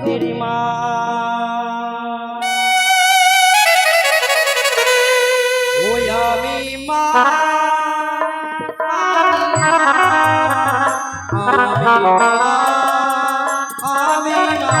জগতের মা। ওই আমি মা। আমি মা।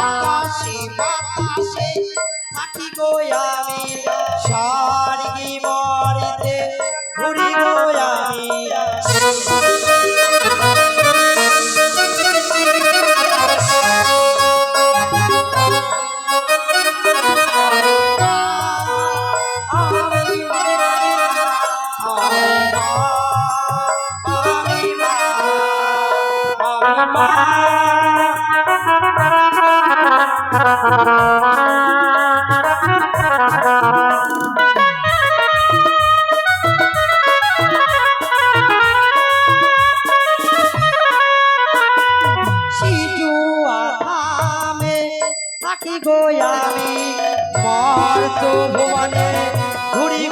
আকাশে থাকি গো আমি। ঘুরি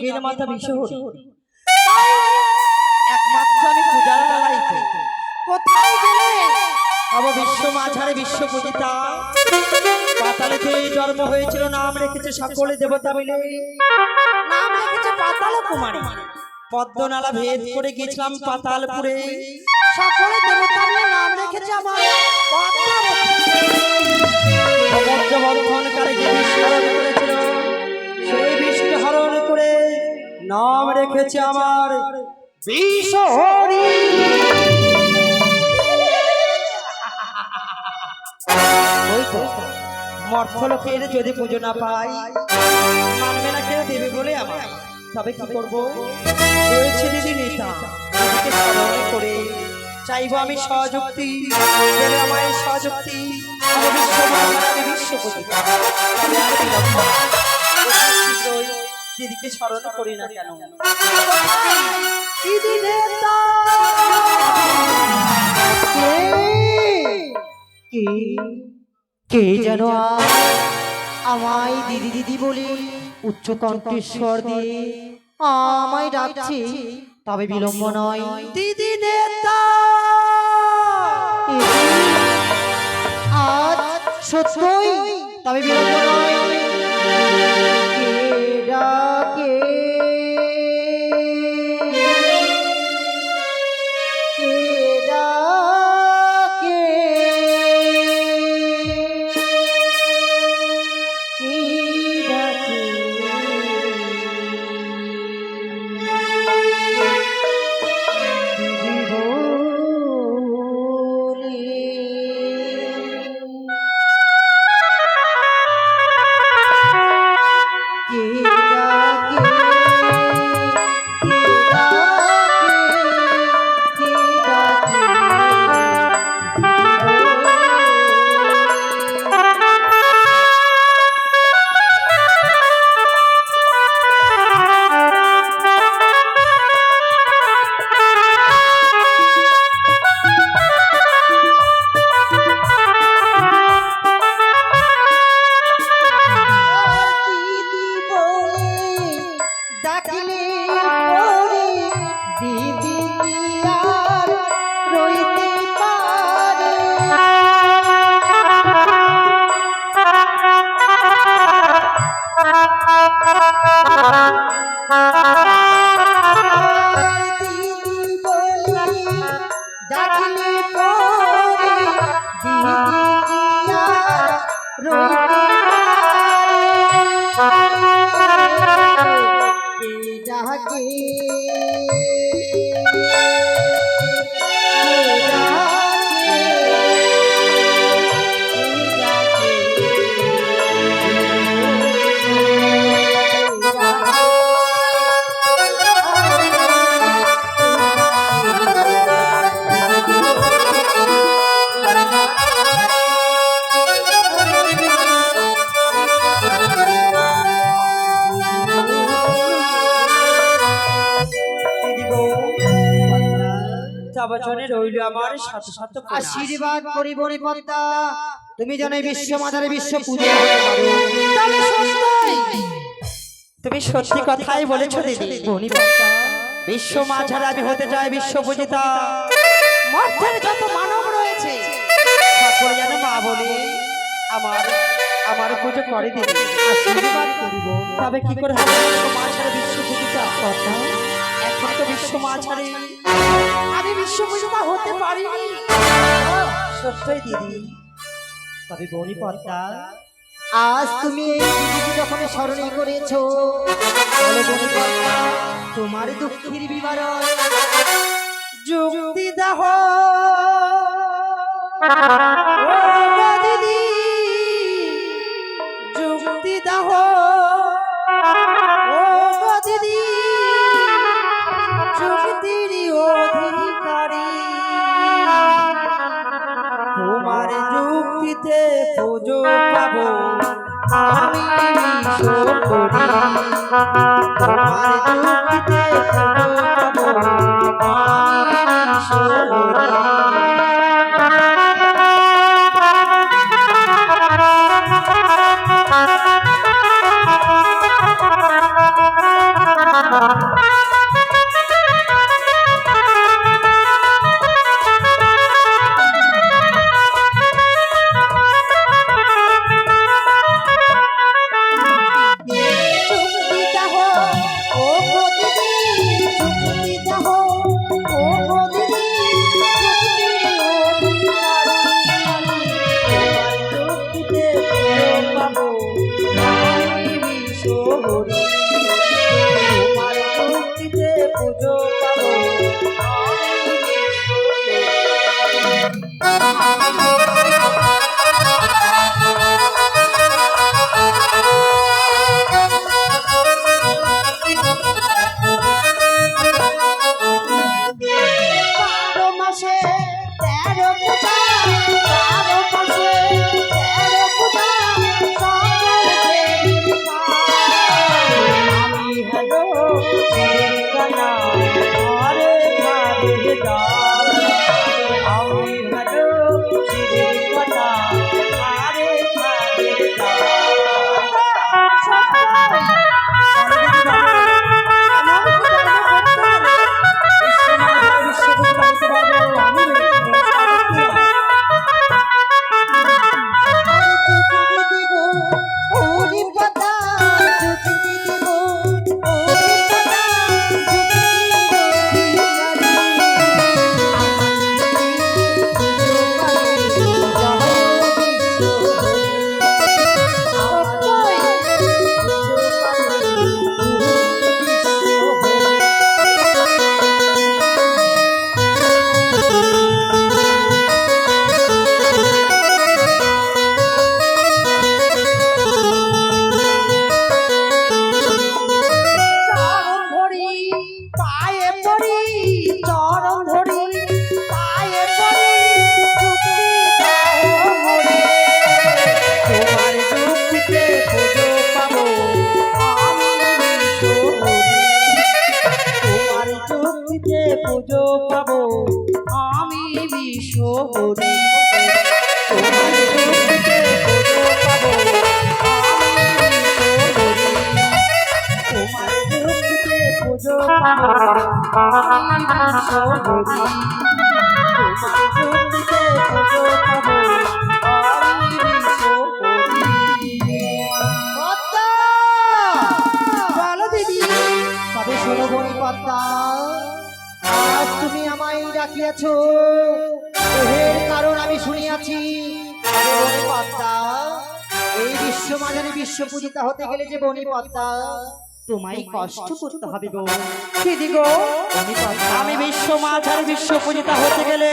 নগের মাতা বিশ্বহরি একমাত্র আমি পূজার কোথায় গেলে? আমার বিশ্ব মাঝারে বিশ্ব পূজিতা জন্ম হয়েছিল নাম রেখেছে সকলে দেবতা মিলে। নাম রেখেছে পাতাল কুমারী। পদ্মনালা ভেদ করে গেছিলাম পাতালপুরে। সকলে দেবতা মিলে নাম রেখেছে আমার সমুদ্র বন্ধনকারী যে করেছিল সেই বিষ্ণু হরণ করে নাম রেখেছে আমার বিশ্বহরি মর্থলোকের যদি পুজো না পাই মানবে না কেউ দেবে বলে আমার তবে কি করব? রয়েছে দিদি নেতা দিদিকে স্মরণ করে চাইব আমি সহযুক্তি দেবে আমায় সহযুক্তি আমি বিশ্ব বিশ্বপতি দিদিকে স্মরণ করি না কেন? দিদি কে কে যেন আমায় দিদি দিদি বলে উচ্চ কণ্ঠেশ্বর দিয়ে আমায় ডাকছে তবে বিলম্ব নয়। দিদি নেতা! এ আজ সত্যই তবে বিলম্ব নয়। আমার সাথে সাথে প্রণাম। আশীর্বাদ করিবনি পদ্মা তুমি যেন এই বিশ্ব মাতারে বিশ্ব পূজা তুমি সত্যি কথাই বলেছ দিদি। বিশ্ব মাঝারে আমি হতে চাই বিশ্ব পূজিতা। মর্তের যত মানব রয়েছে সকলে যেন মা বলে আমার আমার পুজো করে দিদি। আশীর্বাদ করিব। তবে কি করে হবে? বিশ্ব মাঝারে বিশ্ব পূজিতা। এখন তো বিশ্ব মাঝারে। আমি বিশ্ব পূজিতা হতে পারিনি। সত্যই দিদি। তবে বনি পদ্মা আজ তুমি এই দিদিকে যখন স্মরণ করেছ তোমার দুঃখের বিবরণ যুক্তি দাহ পুজো পাবো। আমি বিশ্বকরি তোমার যুক্তিতে সুযোগ পাবো। আমি বিশ্বকরি তুমি আমায় ডাকিয়াছ এর কারণ আমি শুনিয়াছি এই বিশ্ব মাঝারি বিশ্ব পূজিতা হতে গেলে যে বনি তোমায় কষ্ট করতে হবে গো। দিদি গো। আমি বিশ্ব মাঝারি বিশ্ব পূজিতা হতে গেলে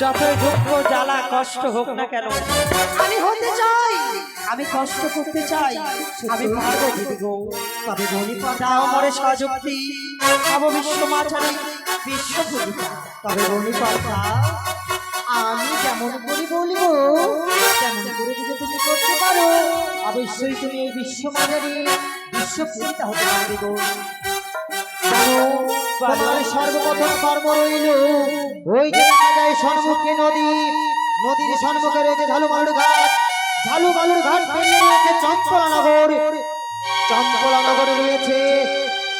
যতই দুঃখ জ্বালা কষ্ট হোক না কেন আমি হতে চাই। আমি কষ্ট করতে চাই। আমি পারব দিদি গো। তবে পদ্মা দাও মরে সযুক্তি হব বিশ্ব মাঝারি বিশ্ব পূজিতা। তবে বনি পদ্মা আমি যেমন করে বলব তেমন করে যদি তুমি করতে পারো অবশ্যই তুমি এই বিশ্ব মাঝারি বিশ্ব পূজিতা হতে পারবে গো তোমার সর্বপ্রথম কর্ম রইল। ওই যে যায় সম্মুখে নদী। নদীর সম্মুখে রয়েছে ঝালু বালুর ঘাট। ঝালু বালুর ঘাট পেরিয়ে রয়েছে চঞ্চলা নগর চঞ্চলা নগরে রয়েছে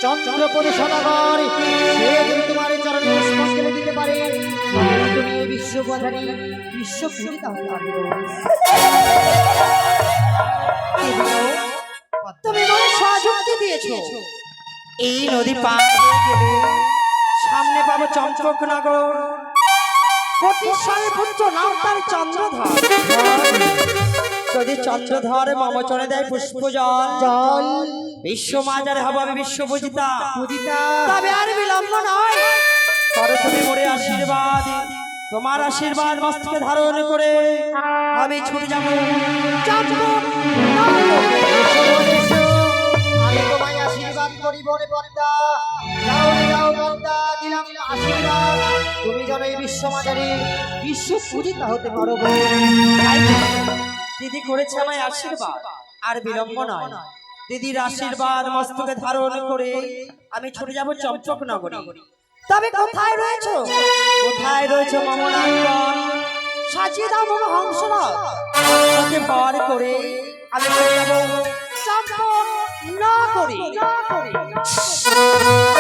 চন্দ্রপুরী সদাগর। সে যদি তোমার চরণে পুষ্পাঞ্জলি দিতে পারে, তুমি বিশ্ব বাজারে বিশ্ব পূজিতা হতে পারবে। তুমি মনে সযুক্তি দিয়েছ। এই নদী পার হয়ে গেলে সামনে পাবো চম্পকনগর। কোটিশ্বরের পুত্র নাম তার চন্দ্রধর। যদি চন্দ্রধর মমচরে দেয় পুষ্প জল জল। বিশ্ব মাজারে হব আমি বিশ্ব পূজিতা। পূজিতা। তবে আর বিলম্ব নয়। তবে তুমি মোরে আশীর্বাদ। তোমার আশীর্বাদ মস্তকে ধারণ করে আমি ছুটে যাব। চম্পক যাও পদ্মা দিলাম আশীর্বাদ তুমি যেন এই বিশ্ব বিশ্ব হতে পারো দিদি করেছে আমায় আশীর্বাদ, আর বিলম্ব নয়। দিদির আশীর্বাদ মস্তকে ধারণ করে আমি ছুটে যাব চম্পক নগরী তবে কোথায় রয়েছো? কোথায় রয়েছে মমনাঙ্গন সাজিয়ে দাও মম হংসনাথ হংসকে বার করে আমি ছুটে করি। না নগরী